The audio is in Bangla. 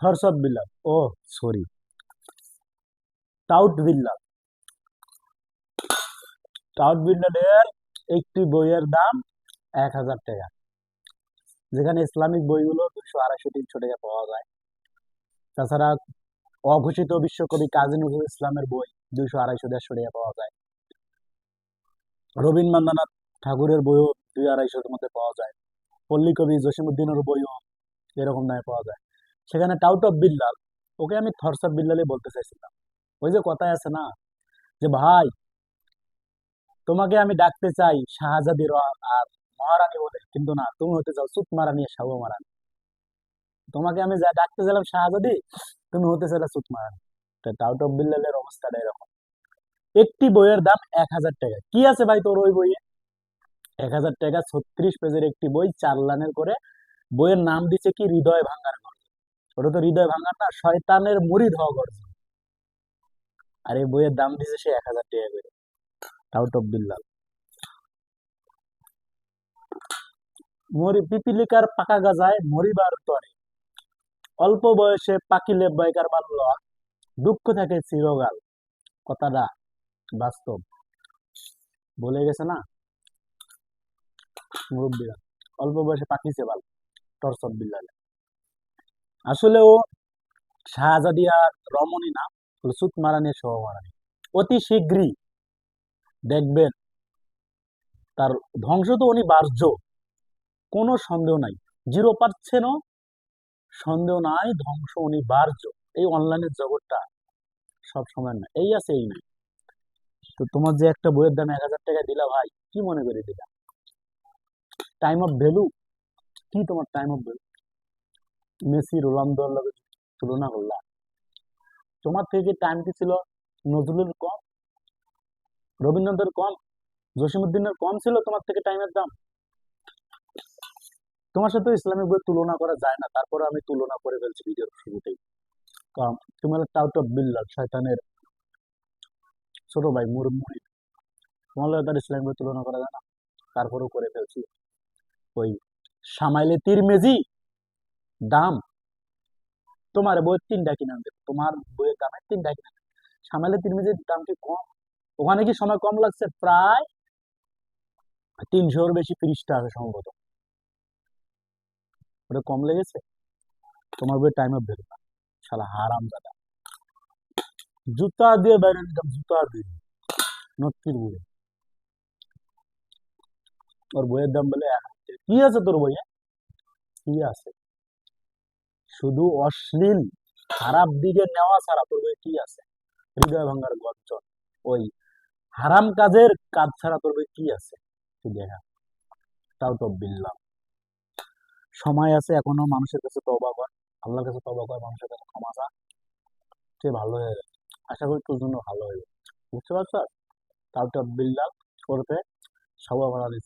থর্স অফ বিল্লাল ও সরি টাউট বিল্লাল টাউট বিল্লালের একটি বইয়ের দাম এক হাজার টাকা। যেখানে ইসলামিক বইগুলো দুশো আড়াইশো, তিনশো টাকা পাওয়া যায়। তাছাড়া অঘোষিত বিশ্বকবি কাজী নজরুল ইসলামের বই দুইশো আড়াইশো, দেড়শো টাকা পাওয়া যায়। রবীন্দ্রনাথ ঠাকুরের বইও দুই আড়াইশোর মধ্যে পাওয়া যায়। পল্লী কবি জসিমুদ্দিনের বইও এরকম দামে পাওয়া যায়। সেখানে টাউট অফ বিল্লাল ওকে আমি থরস অফ বিল্লালই বলতে চাইছিলাম। ওই যে কথায় আছে না, যে ভাই, তোমাকে আমি ডাকতে চাই শাহজাদি আর মহারানী বলে, কিন্তু না, তুমি হতে চাও সুত মারানি আর শাহ মারানি। তোমাকে আমি যা ডাকতে চাইলাম শাহজাদি, তুমি হতে চাইলে সুত মারানি। টাউট অফ বিল্লালের অবস্থাটা এরকম। একটি বইয়ের দাম এক হাজার টাকা। কি আছে ভাই তোর ওই বইয়ে? এক হাজার টাকা ছত্রিশ পেজের একটি বই, চার লাইনের করে। বইয়ের নাম দিছে কি? হৃদয় ভাঙার ওটা তো হৃদয় ভাঙার না, শয়তানের মুড়িদ হওয়া গর্জন। আর এই বইয়ের দাম দিচ্ছে সে এক হাজার টাকা করে। আউট অফ বিল্লাল মরি পিপিলিকার পাকা গাজায় মরিবার তরে। অল্প বয়সে পাকিলে বয়কার বাল্য দুঃখ থাকে চিরকাল। কথাটা বাস্তব। বলে গেছে না? মুরব্বীরা, অল্প বয়সে পাকিছে বাল টর্চ বিল্লালে। আসলে ও শাহজাদি আর রমণী না হলো সুত মারানি অতি শীঘ্রই দেখবেন তার ধ্বংস তো উনি অনিবার্য কোনো সন্দেহ নাই। জিরো পার্সেন্টও সন্দেহ নাই, ধ্বংস উনি অনিবার্য এই অনলাইনের জগৎটা সব সময় না এই আছে, এই নাই। তো তোমার যে একটা বইয়ের দাম এক হাজার টাকা দিলা ভাই, কি মনে করে দিলা? টাইম অফ ভ্যালু কি তোমার টাইম অফ ভ্যালু মেসি, রোনালদোর লগে তুলনা করলা তোমার থেকে টাইম কি ছিল নজরুলের কম, রবীন্দ্রনাথের কম জসিমুদ্দিনের কম ছিল, তোমার থেকে টাইমের দাম? তোমার সাথে ইসলামিক বই তুলনা করা যায় না তারপরে আমি তুলনা করে ফেলছি ভিডিওর শুরুতেই। তুমি হলো টাউট অফ বিল্লাল, শয়তানের ছোট ভাই মুরমুরি তোমার লগে তার ইসলামিক বই তুলনা করা যায় না, তারপরেও করে ফেলছি। ওই সামাইলে তিরমেজি দাম? তোমার বইয়ের তিনটা কিনে তোমার বইয়ের দামে তিনটা কিনে সামাইলে তিরমেজির দাম কি কম? ওখানে কি সময় কম লাগছে? প্রায় তিনশোর বেশি পৃষ্ঠা আছে সম্ভবত। ওটা কম লেগেছে? তোমার বইয়ের টাইম অফ ভ্যালু না। শালা হারাম দাদা জুতা দিয়ে বাইরে নিতাম, জুতা দিয়ে। নত্তির বইয়ে ওর বইয়ের দাম বলে কি আছে তোর বইয়ে? কি আছে? শুধু অশ্লীল, খারাপ দিকে নেওয়া ছাড়া তোর কি আছে? হৃদয় ভাঙার গর্জন। ওই হারাম কাজের কাজ ছাড়া তোর কি আছে? তুই দেখা? তাও তো বিল্লাহ। সময় আছে, এখনও মানুষের কাছে তওবা কর। আল্লাহর কাছে তওবা কর, মানুষের কাছে ক্ষমা চা। সে ভালো হয়ে যাবে। আশা করি তোর জন্য ভালো হয়ে যাবে। বুঝতে পারছ? তাও তো বিল্লাহ করতে সবাই ভালো